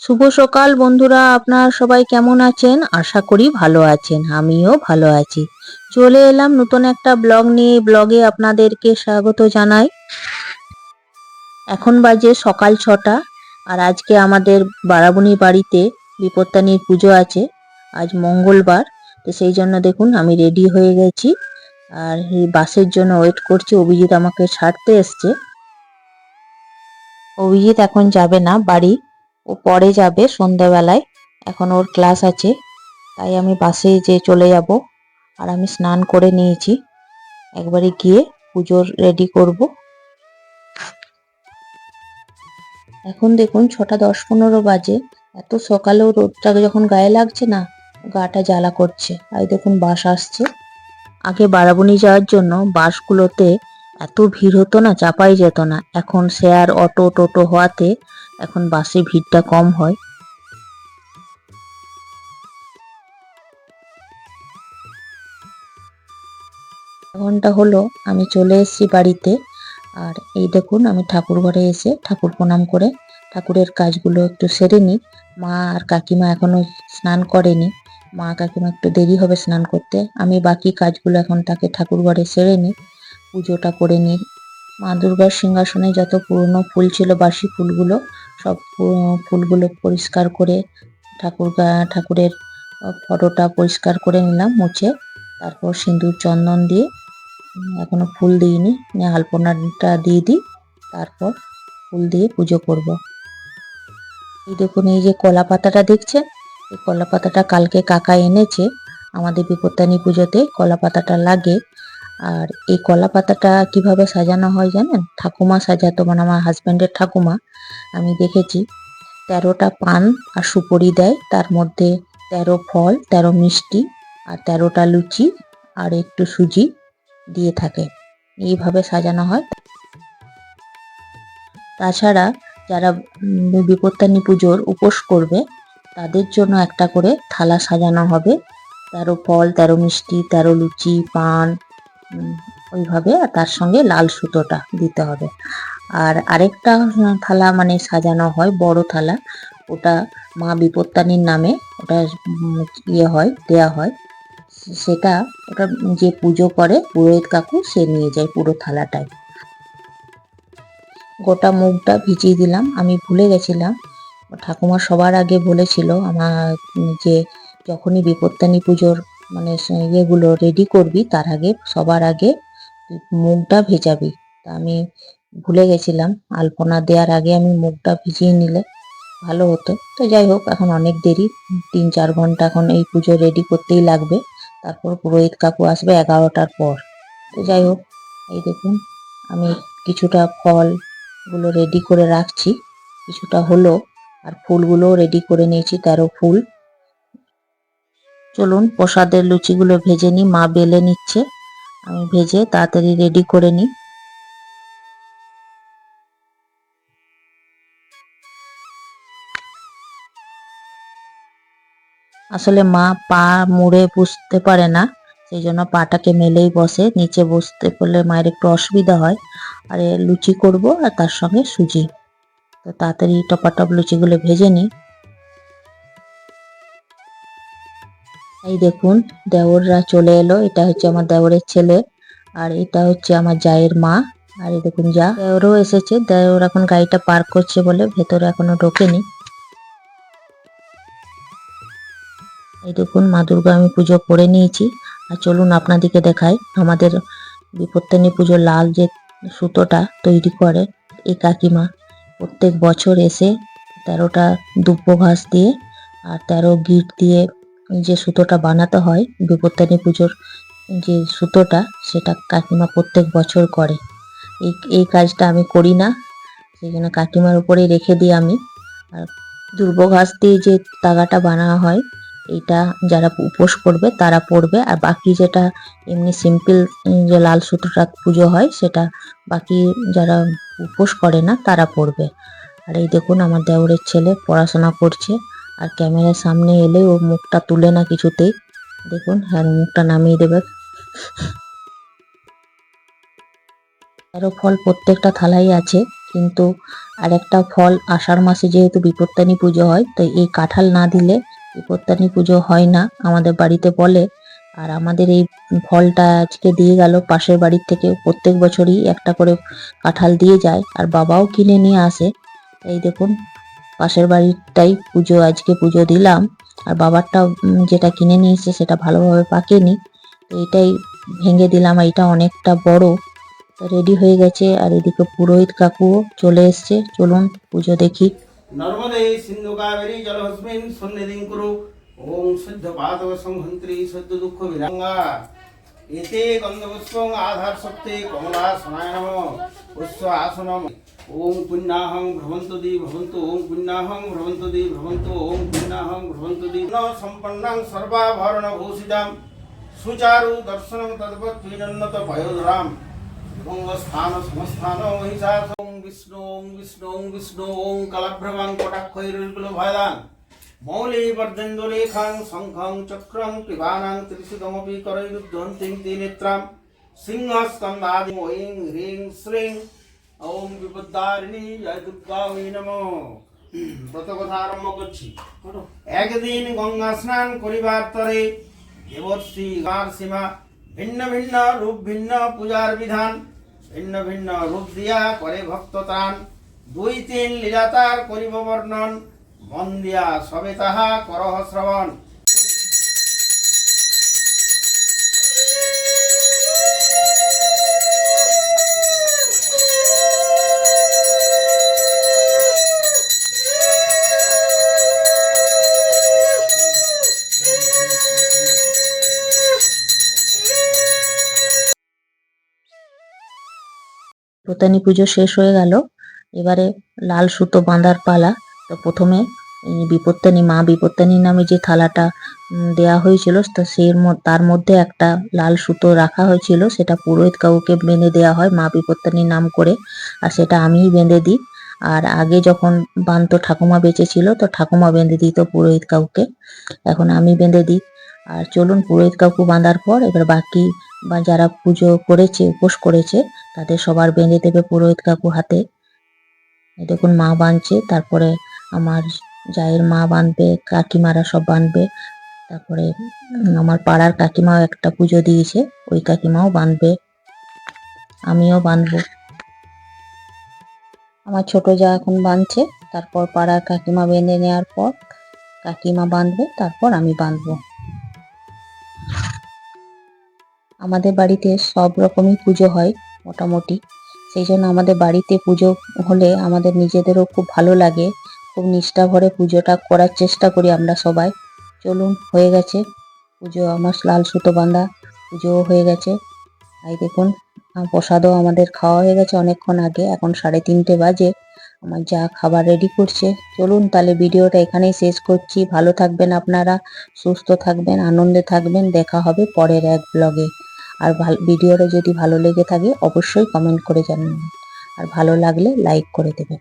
শুভ সকাল বন্ধুরা, আপনারা সবাই কেমন আছেন? আশা করি ভালো আছেন, আমিও ভালো আছি। চলে এলাম নতুন একটা ব্লগ নিয়ে, ব্লগে আপনাদেরকে স্বাগত জানাই। এখন বাজে সকাল ছটা, আর আজকে আমাদের বারাবণী বাড়িতে বিপত্তানির পুজো আছে, আজ মঙ্গলবার, তো সেই জন্য দেখুন আমি রেডি হয়ে গেছি। আর এই বাসের জন্য ওয়েট করছি, অভিজিৎ আমাকে ছাড়তে এসছে। অভিজিৎ এখন যাবে না বাড়ি ও পরে যাবে সন্ধ্যাবেলায়। এখন ওর ক্লাস আছে, তাই আমি বাসে যে চলে যাব আর আমি স্নান করে নিয়েছি। একবারে গিয়ে পুজোর রেডি করব। এখন দেখুন ছটা দশ পনেরো বাজে। এত সকালেও রোদটা যখন গায়ে লাগছে না, গাটা জ্বালা করছে। আর দেখুন বাস আসছে। আগে বারাবণী যাওয়ার জন্য বাসগুলোতে এত ভিড় হতো না, চাপাই যেত না। এখন শেয়ার অটো টোটো হওয়াতে এখন বাসে ভিড়টা কম হয়। ঘণ্টা হলো আমি চলে এসেছি বাড়িতে। আর এই দেখুন, আমি ঠাকুর ঘরে এসে ঠাকুর প্রণাম করে ঠাকুরের কাজগুলো একটু সেরে নিই। মা আর কাকিমা এখনও স্নান করেনি। মা কাকিমা একটু দেরি হবে স্নান করতে। আমি বাকি কাজগুলো এখন তাকে ঠাকুর ঘরে সেরে নিই, পুজোটা করে নিই। মা দুর্গার সিংহাসনে যত পুরনো ফুল ছিল বাসি ফুলগুলো সব ফুলগুলো পরিষ্কার করে ঠাকুর ঠাকুরের ফটোটা পরিষ্কার করে নিলাম, মুছে। তারপর সিঁদুর, চন্দন দিয়ে এখনও ফুল দিইনি আলপনাটা দিয়ে দিই, তারপর ফুল দিয়ে পুজো করব। এই দেখুন, এই যে কলা পাতাটা দেখছেন? এই কলা পাতাটা কালকে কাকা এনেছে, আমাদের বিপত্তানি পুজোতে কলা পাতাটা লাগে। আর এই কলা পাতাটা কীভাবে সাজানো হয় জানেন? ঠাকুমা সাজাতো মানে আমার হাজব্যান্ডের ঠাকুমা। আমি দেখেছি। তেরোটা পান আর সুপরি দেয়। তার মধ্যে তেরো ফল, তেরো মিষ্টি আর তেরোটা লুচি আর একটু সুজি দিয়ে থাকে। এইভাবে সাজানো হয়। তাছাড়া যারা বিপত্তানি পুজোর উপোস করবে, তাদের জন্য একটা করে থালা সাজানো হবে। তেরো ফল, তেরো মিষ্টি, তেরো লুচি, পান ওইভাবে। আর তার সঙ্গে লাল সুতোটা দিতে হবে। আর আরেকটা থালা মানে সাজানো হয়, বড় থালা। ওটা মা বিপত্তানির নামে, ওটা ইয়ে হয়, দেয়া হয়। সেটা, ওটা যে পুজো করে পুরোহিত কাকু, সে নিয়ে যায় পুরো থালাটাই গোটা মুখটা ভিজিয়ে দিলাম। আমি ভুলে গেছিলাম। ঠাকুমা সবার আগে বলেছিল আমার যে যখনই বিপত্তানি পুজোর মানে ইয়েগুলো রেডি করবি, তার আগে, সবার আগে মুখটা ভেজাবি। আমি ভুলে গেছিলাম। আলপনা দেওয়ার আগে আমি মুখটা ভিজিয়ে নিলে ভালো হতো। তো যাই হোক, এখন অনেক দেরি। তিন চার ঘণ্টা এখন এই পুজো রেডি করতেই লাগবে। তারপর পুরোহিত কাকু আসবে এগারোটার পর। তো যাই হোক, এই দেখুন, আমি কিছুটা ফলগুলো রেডি করে রাখছি। কিছুটা হলো আর ফুলগুলো রেডি করে নিয়েছি, তেরো ফুল। চলুন, প্রসাদের লুচিগুলো ভেজে নিই। মা বেলে নিচ্ছে। আমি ভেজে তাড়াতাড়ি রেডি করে নিই। আসলে মা পা মুড়ে বুঝতে পারে না সেই জন্য পাটাকে মেলেই বসে, নিচে বসতে পড়লে মায়ের একটু অসুবিধা হয়। আর লুচি করব আর তার সঙ্গে সুজি। তো তাড়াতাড়ি টপাটপ লুচিগুলো ভেজে নিই। এই দেখুন, দেওররা চলে এলো। এটা হচ্ছে আমার দেওরের ছেলে আর এটা হচ্ছে আমার জায়ের মা। আর এই দেখুন যা। দেওরও এসেছে। দেওর এখন গাড়িটা পার্ক করছে বলে ভেতরে এখনও ঢোকেনি। এই দেখুন, মা দুর্গা আমি পুজো করে নিয়েছি। আর চলুন আপনাদেরকে দেখাই, আমাদের বিপত্তানি পুজোর লাল যে সুতোটা তৈরি করে এই কাকিমা। প্রত্যেক বছর এসে তেরোটা দুব্বো ঘাস দিয়ে আর তেরো গিট দিয়ে যে সুতোটা বানাতে হয় বিপত্তানি পুজোর যে সুতোটা, সেটা কাকিমা প্রত্যেক বছর করে। এই এই কাজটা আমি করি না, সেই জন্য কাকিমার উপরেই রেখে দিই আমি। আর দুর্ব ঘাস দিয়ে যে তাগাটা বানানো হয় এইটা যারা উপোস করবে, তারা পড়বে। আর বাকি যেটা এমনি সিম্পল যে লাল সুতোটা পুজো হয়, সেটা বাকি যারা উপোস করে না, তারা পড়বে। আর এই দেখুন, আমার দেওরের ছেলে পড়াশোনা করছে। আর ক্যামেরার সামনে এলে ও মুখটা তুলে না কিছুতেই। দেখুন হ্যাঁ মুখটা নামিয়ে দেবে। তেরো ফল প্রত্যেকটা থালাই আছে, কিন্তু আরেকটা ফল আষাঢ় মাসে যেহেতু বিপত্তানি পুজো হয় তো এই কাঁঠাল না দিলে বিপত্তানি পুজো হয় না। আমাদের বাড়িতে বলে, আর আমাদের এই ফলটা আজকে দিয়ে গেল, পাশের বাড়ির থেকে প্রত্যেক বছরই একটা করে কাঁঠাল দিয়ে যায়, আর বাবাও কিনে নিয়ে আসে। এই দেখুন, পাশের বাড়িরটাই পুজো, আজকে পুজো দিলাম, আর বাবারটা যেটা কিনে নিয়ে এসেছে সেটা ভালোভাবে পাকেনি। এইটাই ভেঙে দিলাম এটা অনেকটা বড়। রেডি হয়ে গেছে, আর এদিকে পুরোহিত কাকুও চলে এসছে। চলুন পুজো দেখি। নর্মদে সিন্ধু কাবেরী জলহস্মিন সন্নিধিং কুরু ওম শুদ্ধ পাদব সংহন্ত্রী শুদ্ধ দুঃখ বিরাঙ্গা এতে গন্ধপুষ্পং আধার সপ্তে কমলা সনায় নম পুষ্প আসনম ওম পুণ্যাহং ভ্রমন্তু দি ভ্রমন্তু ওম পুণ্যাহং ভ্রমন্তু দি ভ্রমন্তু ওম পুণ্যাহং ভ্রমন্তু দি ন সম্পন্নাং সর্বাভরণ ভূষিতাম সুচারু দর্শনম তদ্বৎ বিনন্নত পয়োধরাম স্থান সমস্থান মহিষাস ওং বিষ্ণু ওং বিষ্ণু ওং বিষ্ণু ওং কালাভ্রমাং কটাক্ষৈরুল ভয়দান মৌলি বর্ধেন্দুলেখাং শঙ্খং চক্রং পিবানাং ত্রিশিকমপি করৈরুদ্ধন্তিং তিনেত্রাম সিংহস্কন্দাদি ওং হ্রিং শ্রিং। ওম বিপদ্দারিণী জয় দুর্গা ওই নমো। ব্রত কথা আরম্ভ করছি একদিন গঙ্গা স্নান করিবার তরে দেবশ্রী গার সীমা ভিন্ন ভিন্ন রূপ, ভিন্ন পূজার বিধান। ভিন্ন ভিন্ন রূপ দিয়া করে ভক্ত ত্রাণ। দুই তিন লীলাতার করিব বর্ণন। মন দিয়া সবে তাহা করহ শ্রবণ। প্রতানি পুজো শেষ হয়ে গেল। এবারে লাল সুতো বাঁধার পালা। তো প্রথমে বিপত্তানি মা বিপত্তানি নামে যে থালাটা দেয়া হয়েছিল, তো সেই তার মধ্যে একটা লাল সুতো রাখা হয়েছিল। সেটা পুরোহিত কাউকে বেঁধে দেওয়া হয় মা বিপত্তানির নাম করে। আর সেটা আমিই বেঁধে দিই। আর আগে যখন বানতো ঠাকুমা বেঁচে ছিল তো ঠাকুমা বেঁধে দিত পুরোহিত কাউকে এখন আমি বেঁধে দিই। আর চলুন পুরোহিত কাকু বাঁধার পর এবার বাকি বা যারা পুজো করেছে, উপোস করেছে, তাদের সবার বেঁধে দেবে পুরোহিত কাকু হাতে। দেখুন মা বাঁধছে, তারপরে আমার জায়ের মা বাঁধবে, কাকিমারা সব বাঁধবে। তারপরে আমার পাড়ার কাকিমাও একটা পুজো দিয়েছে, ওই কাকিমাও বাঁধবে। আমিও বাঁধবো। আমার ছোট যা এখন বাঁধছে, তারপর পাড়ার কাকিমা বেঁধে নেওয়ার পর কাকিমা বাঁধবে, তারপর আমি বাঁধবো। আমাদের বাড়িতে সব রকমই পুজো হয়, মোটামুটি। সেই জন্য আমাদের বাড়িতে পুজো হলে আমাদের নিজেদেরও খুব ভালো লাগে। খুব নিষ্ঠা ভরে পুজোটা করার চেষ্টা করি আমরা সবাই। চলুন, হয়ে গেছে। পুজো আমার লাল সুতো বাঁধা, পুজোও হয়ে গেছে। এই দেখুন প্রসাদও আমাদের খাওয়া হয়ে গেছে অনেকক্ষণ আগে। এখন সাড়ে তিনটে বাজে। আমার যা খাবার রেডি করছে। চলুন, তাহলে ভিডিওটা এখানেই শেষ করছি। ভালো থাকবেন আপনারা, সুস্থ থাকবেন, আনন্দে থাকবেন। দেখা হবে পরের এক ব্লগে আর ভিডিওটা যদি ভালো লেগে থাকে, অবশ্যই কমেন্ট করে জানাবেন। আর ভালো লাগলে লাইক করে দেবেন।